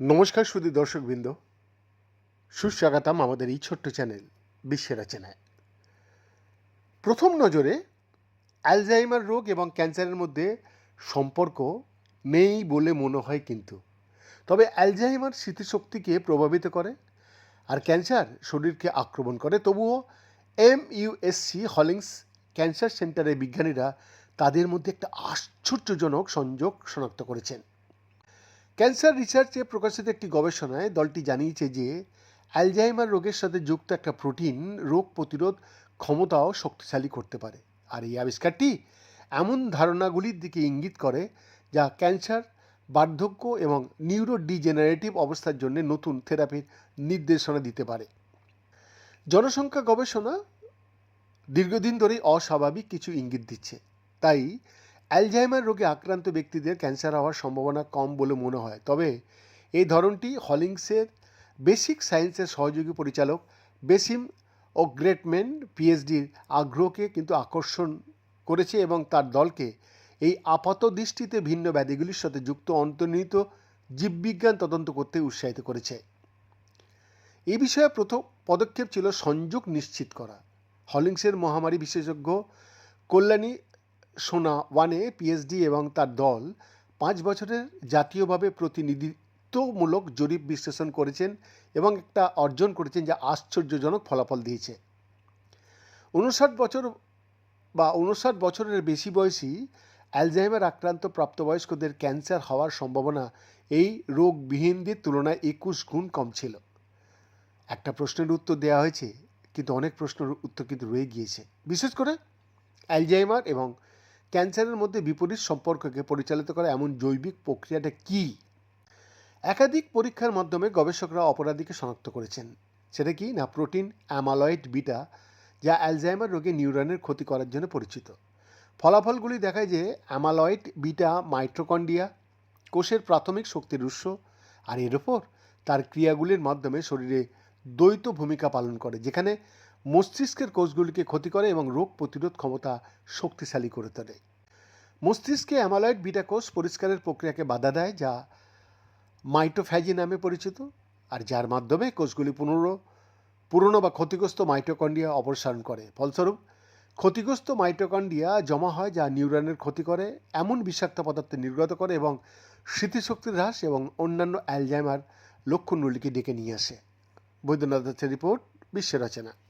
নমস্কার সুদী দর্শকবৃন্দ। সুস্বাগতম আমাদের এই ছোট্ট চ্যানেল, বিশ্বের চেনায় প্রথম নজরে অ্যালজাইমার রোগ এবং ক্যান্সারের মধ্যে সম্পর্ক নেই বলে মনে হয় কিন্তু। তবে অ্যালজাইমার স্মৃতিশক্তিকে প্রভাবিত করে আর ক্যান্সার শরীরকে আক্রমণ করে, তবুও এম ইউএসসি হলিংস ক্যান্সার সেন্টারের বিজ্ঞানীরা তাদের মধ্যে একটা আশ্চর্যজনক সংযোগ শনাক্ত করেছেন। ক্যান্সার রিসার্চে প্রকাশিত একটি গবেষণায় দলটি জানিয়েছে যে, অ্যালজাইমার রোগের সাথে যুক্ত একটা প্রোটিন রোগ প্রতিরোধ ক্ষমতাও শক্তিশালী করতে পারে। আর এই আবিষ্কারটি এমন ধারণাগুলির দিকে ইঙ্গিত করে যা ক্যান্সার বার্ধক্য এবং নিউরো ডিজেনারেটিভ অবস্থার জন্য নতুন থেরাপির নির্দেশনা দিতে পারে। জনসংখ্যা গবেষণা দীর্ঘদিন ধরেই অস্বাভাবিক কিছু ইঙ্গিত দিচ্ছে। তাই অ্যালজাইমার রোগে আক্রান্ত ব্যক্তিদের ক্যান্সার হওয়ার সম্ভাবনা কম বলে মনে হয়। তবে এই ধরনটি হলিংসের বেসিক সায়েন্সের সহযোগী পরিচালক বেসিম ও গ্রেটম্যান পিএইচডির আগ্রহকে কিন্তু আকর্ষণ করেছে এবং তার দলকে এই আপাত দৃষ্টিতে ভিন্ন ব্যাধিগুলির সাথে যুক্ত অন্তর্নিহিত জীববিজ্ঞান তদন্ত করতে উৎসাহিত করেছে। এ বিষয়ে প্রথম পদক্ষেপ ছিল সংযোগ নিশ্চিত করা। হলিংসের মহামারী বিশেষজ্ঞ কল্যাণী সোনা ওয়ানে পিএইচডি এবং তার দল পাঁচ বছরের জাতীয়ভাবে প্রতিনিধিত্বমূলক জরিপ বিশ্লেষণ করেছেন এবং একটা অর্জন করেছেন যা আশ্চর্যজনক ফলাফল দিয়েছে। উনষাট বছর বা উনষাট বছরের বেশি বয়সী অ্যালজাইমার আক্রান্ত প্রাপ্তবয়স্কদের ক্যান্সার হওয়ার সম্ভাবনা এই রোগবিহীনদের তুলনায় একুশ গুণ কম ছিল। একটা প্রশ্নের উত্তর দেওয়া হয়েছে, কিন্তু অনেক প্রশ্নের উত্তর কিন্তু রয়ে গিয়েছে। বিশেষ করে অ্যালজাইমার এবং ক্যান্সারের মধ্যে বিপরীত সম্পর্ককে পরিচালিত করা এমন জৈবিক প্রক্রিয়াটা কী? একাধিক পরীক্ষার মাধ্যমে গবেষকরা অপরাধীকে শনাক্ত করেছেন। সেটা কি না প্রোটিন অ্যামালয়েড বিটা, যা অ্যালজাইমার রোগে নিউরনের ক্ষতি করার জন্য পরিচিত? ফলাফলগুলি দেখায় যে অ্যামালয়েড বিটা মাইট্রোকন্ডিয়া কোষের প্রাথমিক শক্তির উৎস, আর এর ওপর তার ক্রিয়াগুলির মাধ্যমে শরীরে দ্বৈত ভূমিকা পালন করে, যেখানে মস্তিষ্কের কোষগুলিকে ক্ষতি করে এবং রোগ প্রতিরোধ ক্ষমতা শক্তিশালী করে তোলে। মস্তিষ্কে অ্যামালয়েড বিটা কোষ পরিষ্কারের প্রক্রিয়াকে বাধা দেয়, যা মাইটোফ্যাজি নামে পরিচিত, আর যার মাধ্যমে কোষগুলি পুনর, পুরনো বা ক্ষতিগ্রস্ত মাইটোকন্ডিয়া অপসারণ করে। ফলস্বরূপ, ক্ষতিগ্রস্ত মাইটোকন্ডিয়া জমা হয় যা নিউরনের ক্ষতি করে, এমন বিষাক্ত পদার্থ নির্গত করে এবং স্মৃতিশক্তির হ্রাস এবং অন্যান্য অ্যালজাইমার লক্ষণগুলিকে ডেকে নিয়ে আসে। বৈদ্যনাথ দাসের রিপোর্ট, বিশ্ব রচনা।